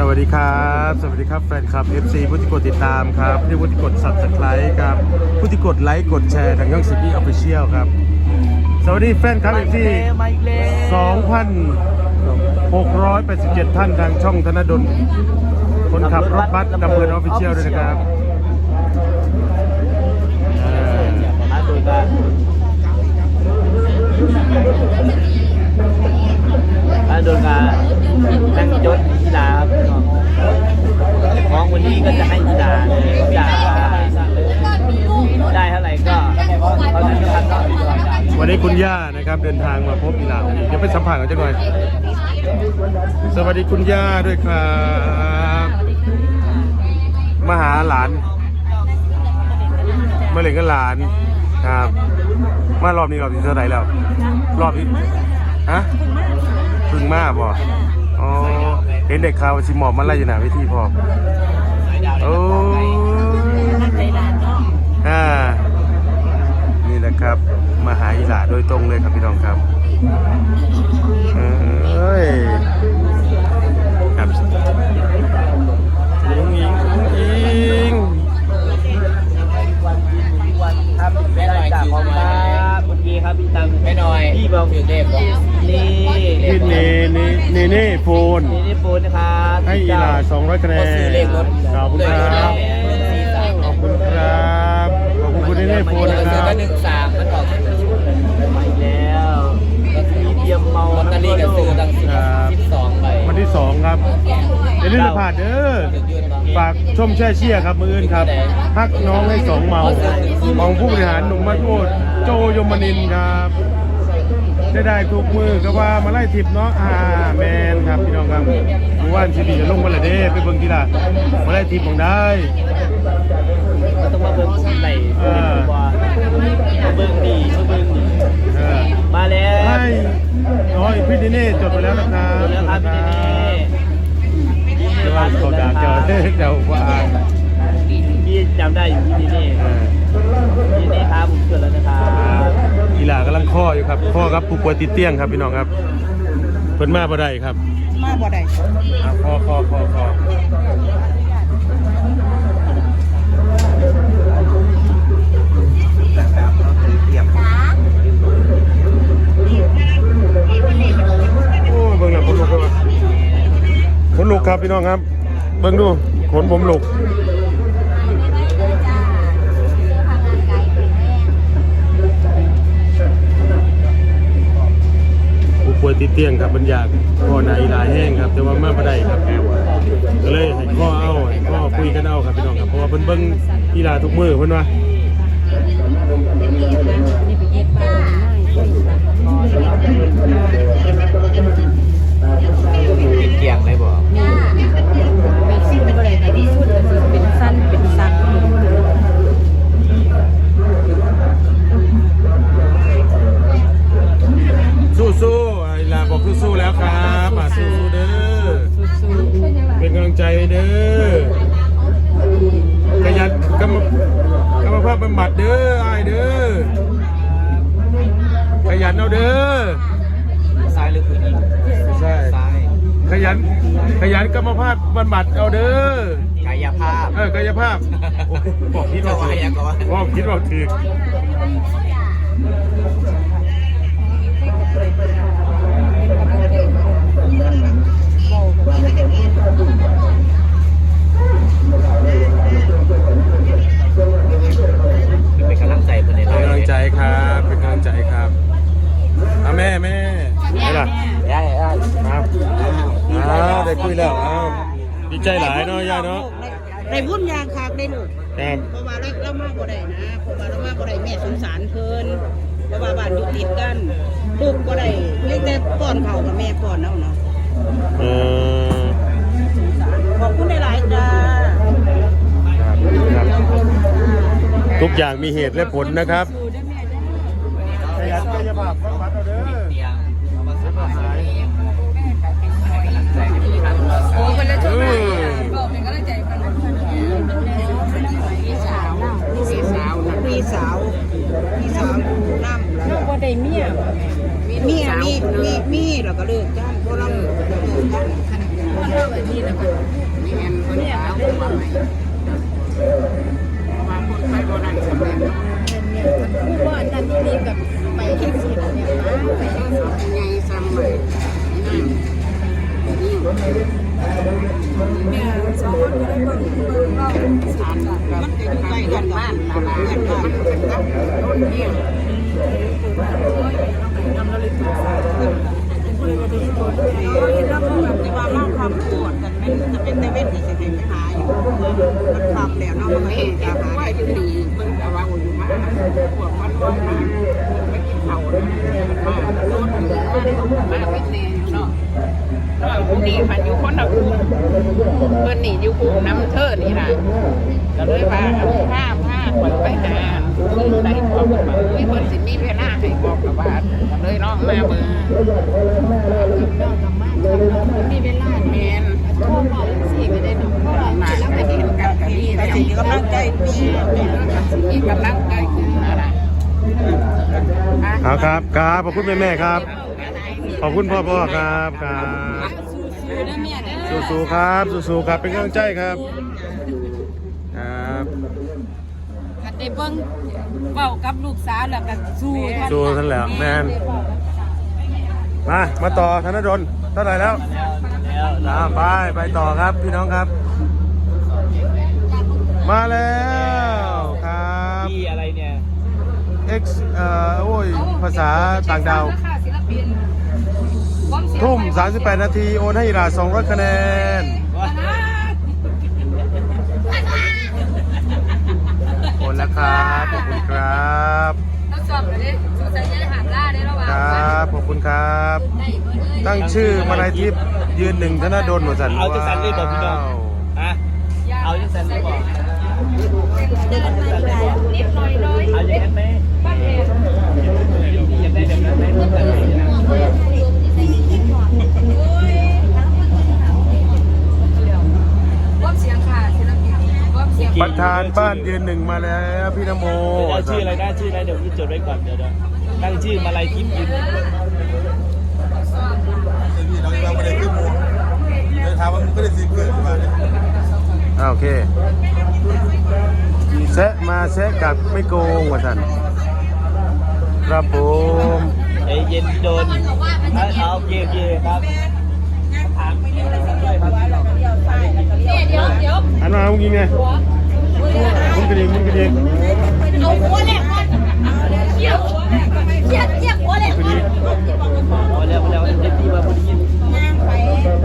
สวัสดีครับ สวัสดีครับแฟนคลับ FC ผู้ที่กดติดตามครับที่ผู้ที่กด subscribe ครับผู้ที่กดไลค์กดแชร์ทางช่องซีบีออฟฟิเชียลครับ สวัสดีแฟนคลับ FC มาอีกแล้ว2,687 ท่านทางช่องธนดลคนขับรถบัสดำเนินออฟฟิเชียลด้วยนะครับเออมาดูกันมาดูกั นั่งจดกีฬาครับของวันนี้ก็จะให้กีฬาเลยกีฬาได้เท่าไหร่ก็เท่านั้นก็พันวันนี้คุณย่านะครับเดินทางมาพบอีหลาวันนี้เดี๋ยวไปสัมผัสกันจังหน่อยสวัสดีคุณย่าด้วยครับมาหาหลานมาเล่นกับหลานครับ มารอบนี้รอบที่เท่าไหร่แล้ว รอบที่ฮะพึ่งมาบ่ อ๋อเห็นเด็กข่าวว่าสิหมอบมาไล่อยู่หน้าเวิธีพอโอ้อ่านี่แหละครับมาหาอีหลาโดยตรงเลยครับพี่น้องครับเอ้ยครับยิงยิงยิงครับแม่หน่อยจากของครับเมื่อกี้ครับพี่ตังแม่หน่อยพี่บอกอยู่เด็กนี่พี่เนเนเนเน่โฟนนี่นี่ปูนนะครับให้อีหลา200คะแนนขอบคุณครับ ขอบคุณครับ ขอบคุณคุณเนเน่โฟนนะครับ ก็หนึ่งสามมันออกมาอีกแล้วมีเดียมเมาลอตเตอรี่ก็ซื้อตั้งสิบสิบสองใบวันที่สองครับอย่าลืมจะผ่านเด้อฝากชมแช่เชียร์ครับมืออื่นครับพักน้องให้สองเมาของผู้บริหารหนุ่มมาโกดโจยมนินทร์ครับ ได้ได้ทุกมือก็ว่ามาไล่ทิปเนาะอ่าแมนครับพี่น้องครับหมู่านสิบีจะลงมาละเด้ไปเบิ่งกีฬามาไล่ทิปของได้ต้องมาเบิ้งไหลมาเบิ้งดีมาเบิ้งดีเออมาแล้วให้น้อยพี่เนเน่จดไปแล้วนะครับแล้วครับพี่เน่เดี๋ยวว่าเขาด่าเจอเดี๋ยวว่าพี่จำได้อยู่พี่เน่เออพี่เน่ครับผมเกิดแล้วนะครับ อีหลากำลังข้ออยู่ครับข้อครับผู้ป่วยติดเตียงครับพี่น้องครับเพิ่นมาบ่ได้ครับมาบ่ได้อะข้อข้อข้อข้อโอ้ยเบิ่งแล้วขนลุกครับขนลุกครับพี่น้องครับ เบิ่งดูขนผมลุก ผู้ป่วย ติดเตียงครับมันอยากข้อไหนหลายแห้งครับ แต่ว่ามาบ่ได้ครับก็เลยให้ข้อเอาให้ข้อคุยกันเอาครับพี่น้องครับเพราะว่าเพิ่นเบิ่งกีฬาทุกมื้อเพิ่นว่าเำบัดเด้อไอเด้อขยันเอาเด้อซ้ายหรือคืนนี้ใช่ซ้ายขยันขยันกรรมภาพบำบัดเอาเด้อกายภาพ เออกายภาพบอกคิดว่าถือจะว่ายังไงวะบอกคิดว่าถือเป็นกำลังใจคนใน เป็นกำลังใจครับ เป็นกำลังใจครับเอาแม่แม่ไหนล่ะ ได้ได้ ครับอ้าวได้คุยแล้วอ้าวดีใจหลายเนาะย่าเนาะ ได้บุญยางคักได้ลูก ครับ เพราะว่าเราเรามาบ่ได้นะเพราะว่าเรามาบ่ได้แม่ส งสารเพิ่นเพราะว่าบ้านอยู่ติดกันลูกบ่ได้เลี้ยงแต่ป้อนเขาวกับแม่ป้อนเอาเนาะเออสงสารขอบคุณหลายๆจ้าครับครับทุกอย่างมีเหตุและผลนะครับขยันกายภาพบำบัดเอาเด้อเตียงเอามาซื้อมาหายให้กำลังใจ พี่สาวพี่สาวน้ำแล้วบ่ได้เมียมีมีมีมีแล้วก็เลิกจ้างเพราะเราเลิกจ้างนี่เห็นคนขาวว่าไหมว่าคนไทยโบราณสำเร็จผู้ว่านั่นที่นี่กับไปเฮ็ดสิเนี่ยมาไปเฮ็ดสิไงซ้ำเลยนี่นี่ เนี่ยสองคนก็ได้เบิ่งเบิ่งเราสารมันจะอยู่ใกล้กันบ้านตลาดกันบ้านกับต้นเนี่ยแต่ว่าเล่าคำปวดกันแม่นจะเป็นแต่เวทที่จะให้ไปหาอยู่มันคำแล้วเนาะมันก็เองจะหาได้ที่ดีมันแต่ว่าอยู่มาปวดมันร้อนมาไม่กินเผาเลยมาโดนมามาไม่แน่อยู่เนาะระหว่างผู้ นี้พันอยู่คนละคุมเพื่อนนี่อยู่คุมน้ำเธอนี่นะก็เลยว่าผ้าผ้าคนไปหาคือได้บอกว่าอุ้ยเพิ่นสิมีเวลาให้บอกกับว่าก็เลยน้องมาเบิ่งมีเวลาแมนโทรบอกสิก็ได้นาะเพราะว่ามาแล้ววไปไปเห็เห็นกันกันนี่แต่แต่สิสิ่งกำลังใจมีมีกำลังใจขึ้นอะไรเอาครับครับขอบคุณแม่แม่ครับ ขอบคุณพ่อพ่อครับครับ สู้ๆนะแม่เด้อสู้ๆครับสู้ๆครับ เป็นกำลังใจครับ ครับคันได้เบิ่งเว้ากับลูกสาวแล้วก็สู้เท่าสู้ท่านแหล้วแมนมา มาต่อธนดลเท่าไหร่แล้วแล้วตามไป ไปต่อครับพี่น้องครับ มาแล้วครับที่อะไรเนี่ย X เอ่อโอ้ยภาษาต่างดาวค่ะศิลปิน ทุ่ม 38 นาที โอนให้อิรา200 คะแนน โอนแล้วครับ ขอบคุณครับเราสอบเลยดิสงสัยจะได้หามล่าได้ระหว่างครับ ขอบคุณครับ ได้เบิดเลยตั้งชื่อมาลายทิพย์ยืนหนึ่งธนดลหัวสันเอาจังสันเลยบอกพี่น้องว้าวฮะเอาจังสันเลยบอกนิดหน่อยน้อยเอาอย่างนั้นไหมบ้านเองอยากได้แบบนั้นไหมแบบไหน ว่าเสียงค่ะศิลปินว่า เสียงประธานบ้านยืนหนึ่งมาแล้วพี่นโมเอาชื่ออะไรนะชื่ออะไรเดี๋ยวพี่จดไว้ก่อนเดี๋ยวเดี๋ยวตั้งชื่อมาลายทิพย์ยืนพี่น้องยังไม่ได้ขึ้นมูเดินทางว่ามันก็ได้ซีเกิดมาเนี่ยอ่าโอเคแซะมาแซะกลับไม่โกงหัวสันครับผมไอเย็นโดนเอาเอาโอเคโอเคครับถามไม่ได้เลยครับเนี่ยเดี๋ยวเดี๋ยวอันมาเมื่อกี้ไง มึงกระดิ่งมึงกระดิ่งเอาหัวแหลกก่อนเกี่ยวหัวแหลกก่อนเกี่ยวเกี่ยวหัวแหลกกระดิ่งพอแล้วพอแล้วเดี๋ยวพี่มาพอดี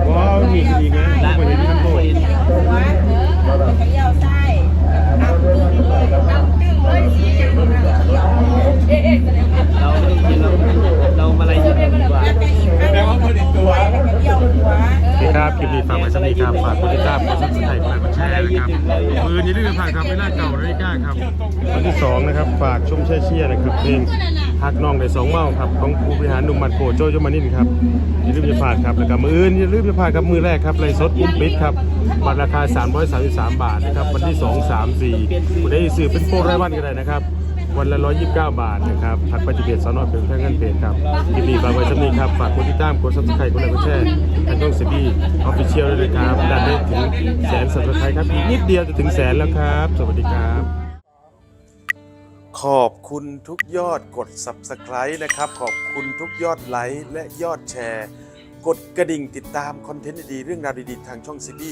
ว้าวมีกระดิ่งไงละไม่เห็นที่ทั้งโตเห็นดำตึ้งเลยสีอย่างนี้เอ๊ะเอ๊ะแสดงว่าเราไม่ต้กินเราเรามาลายทิพย์ดีกว่าแปลว่าผลิตตัวโอเคครับคลิปนี้ฝากไว้สักนิดครับฝากกดติดตามกดซับสไครต์กดไลค์กดแชร์นะครับ อนี้เรื่องผ่านครับไม่น่าเก่านาฬิกาครับวันที่สองนะครับฝากชมเชียร์เชียร์นะครับเพลงฮักน้องในสองเมาครับของผู้บริหารหนุ่มมัดโกโจโยมานินครับอย่าลืมจะผ่านครับแล้วก็มืออื่นอย่าลืมจะผ่านครับมือแรกครับไลฟ์สดอุ้มปิดครับบัตรราคา 333 บาทนะครับวันที่ 2 3 4คุณได้ซื้อเป็นโปรรายวันก็ได้นะครับ วันละ 129 บาทนะครับทักไปที่เพจสอนอเป็นแฟนกันเพจครับคลิปนี้ฝากไว้สำนีครับ ฝากกดติดตาม กดซับสไครต์กดไลค์กดแชร์ทางช่องซีบีออฟฟิเชียลด้วยนะครับดันได้ถึงแสนสับสไครต์ครับ อีกนิดเดียวจะถึงแสนแล้วครับ สวัสดีครับ ขอบคุณทุกยอดกด Subscribe นะครับ ขอบคุณทุกยอดไลค์และยอดแชร์ กดกระดิ่งติดตามคอนเทนต์ดีๆเรื่องราวดีๆทางช่องซีบี